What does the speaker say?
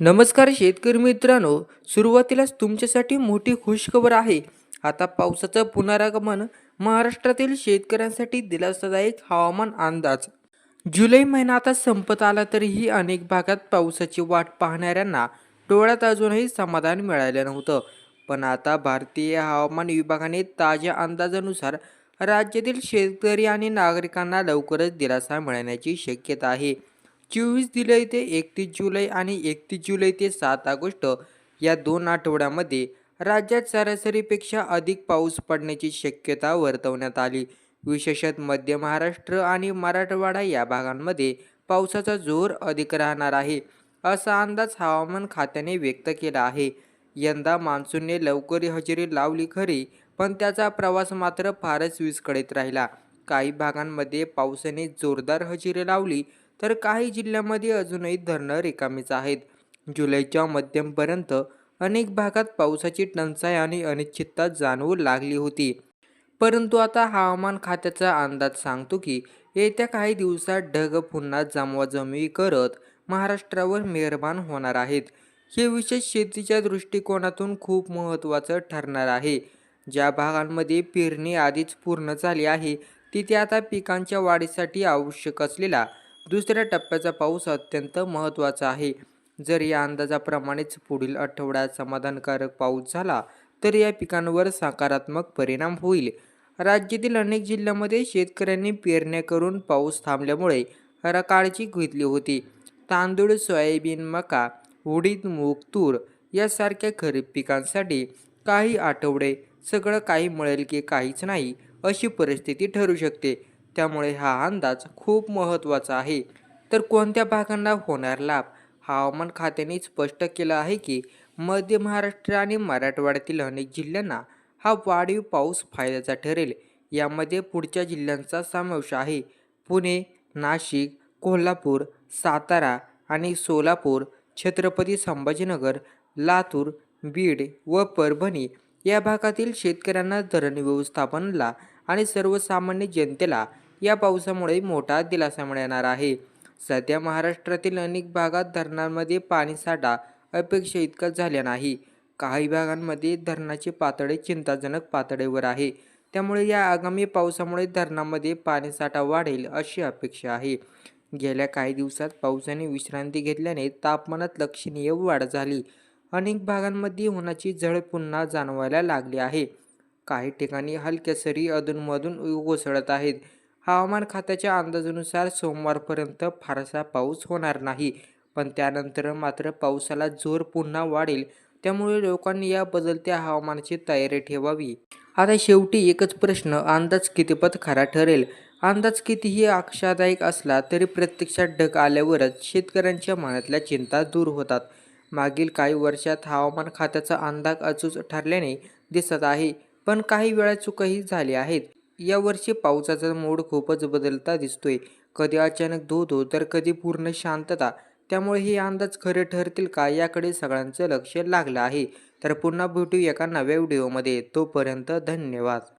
नमस्कार शेतकरी मित्रांनो सुरुवातीलाच तुमच्यासाठी मोठी खुशखबर आहे. आता पावसाचं पुनरागमन महाराष्ट्रातील शेतकऱ्यांसाठी दिलासादायक हवामान अंदाज. जुलै महिना आता संपत आला तरीही अनेक भागात पावसाची वाट पाहणाऱ्यांना डोळ्यात अजूनही समाधान मिळालं नव्हतं. पण आता भारतीय हवामान विभागाने ताज्या अंदाजानुसार राज्यातील शेतकरी आणि नागरिकांना लवकरच दिलासा मिळण्याची शक्यता आहे. चोवीस जुलै ते एकतीस जुलै आणि एकतीस जुलै ते सात ऑगस्ट या दोन आठवड्यामध्ये राज्यात सरासरीपेक्षा अधिक पाऊस पडण्याची शक्यता वर्तवण्यात आली. विशेषत मध्य महाराष्ट्र आणि मराठवाडा या भागांमध्ये पावसाचा जोर अधिक राहणार आहे असा अंदाज हवामान खात्याने व्यक्त केला आहे. यंदा मान्सूनने लवकर हजेरी लावली खरी पण त्याचा प्रवास मात्र फारच विस्कळीत राहिला. काही भागांमध्ये पावसाने जोरदार हजेरी लावली तर काही जिल्ह्यांमध्ये अजूनही धरणं रिकामीच आहेत. जुलैच्या मध्यमपर्यंत अनेक भागात पावसाची टंचाई आणि अनिश्चितता जाणवू लागली होती. परंतु आता हवामान खात्याचा अंदाज सांगतो की येत्या काही दिवसात ढग पुन्हा जमवाजमवी करत महाराष्ट्रावर मेहरबान होणार आहेत. हे विशेष शेतीच्या दृष्टिकोनातून खूप महत्त्वाचं ठरणार आहे. ज्या भागांमध्ये पेरणी आधीच पूर्ण झाली आहे तिथे आता पिकांच्या वाढीसाठी आवश्यक असलेला दुसऱ्या टप्प्याचा पाऊस अत्यंत महत्त्वाचा आहे. जर या अंदाजाप्रमाणेच पुढील आठवड्यात समाधानकारक पाऊस झाला तर या पिकांवर सकारात्मक परिणाम होईल. राज्यातील अनेक जिल्ह्यांमध्ये शेतकऱ्यांनी पेरण्या करून पाऊस थांबल्यामुळे काळजी घेतली होती. तांदूळ सोयाबीन मका उडीद मूग तूर यासारख्या खरीप पिकांसाठी काही आठवडे सगळं काही मिळेल की काहीच नाही अशी परिस्थिती ठरू शकते. त्यामुळे हा अंदाज खूप महत्त्वाचा आहे. तर कोणत्या भागांना होणार लाभ? हवामान खात्याने स्पष्ट केलं आहे की मध्य महाराष्ट्र आणि मराठवाड्यातील अनेक जिल्ह्यांना हा वाढीव पाऊस फायद्याचा ठरेल. यामध्ये पुढच्या जिल्ह्यांचा समावेश आहे. पुणे नाशिक कोल्हापूर सातारा आणि सोलापूर छत्रपती संभाजीनगर लातूर बीड व परभणी या भागातील शेतकऱ्यांना धरण व्यवस्थापनाला आणि सर्वसामान्य जनतेला या पावसामुळे मोठा दिलासा मिळणार आहे. सध्या महाराष्ट्रातील अनेक भागात धरणांमध्ये पाणीसाठा अपेक्षा इतका झाला नाही. काही भागांमध्ये धरणाची पातळी चिंताजनक पातळीवर आहे. त्यामुळे या आगामी पावसामुळे धरणामध्ये पाणीसाठा वाढेल अशी अपेक्षा आहे. गेल्या काही दिवसात पावसाने विश्रांती घेतल्याने तापमानात लक्षणीय वाढ झाली. अनेक भागांमध्ये उन्हाची झळ पुन्हा जाणवायला लागली आहे. काही ठिकाणी हलक्या सरी अधूनमधून कोसळत आहेत. हवामान खात्याच्या अंदाजानुसार सोमवारपर्यंत फारसा पाऊस होणार नाही पण त्यानंतर मात्र पावसाला जोर पुन्हा वाढेल. त्यामुळे लोकांनी या बदलत्या हवामानाची तयारी ठेवावी. आता शेवटी एकच प्रश्न अंदाज कितीपत खरा ठरेल? अंदाज कितीही आक्षादायक असला तरी प्रत्यक्षात ढग आल्यावरच शेतकऱ्यांच्या मनातल्या चिंता दूर होतात. मागील काही वर्षात हवामान खात्याचा अंदाज अचूक ठरल्याने दिसत आहे. पण काही वेळा चुकाही झाली आहेत. यावर्षी पावसाचा मोड खूपच बदलता दिसतोय. कधी अचानक धो तर कधी पूर्ण शांतता. त्यामुळे हे अंदाज खरे ठरतील का याकडे सगळ्यांचं लक्ष लागलं आहे. तर पुन्हा भेटू एका नव्या व्हिडिओमध्ये. तोपर्यंत धन्यवाद.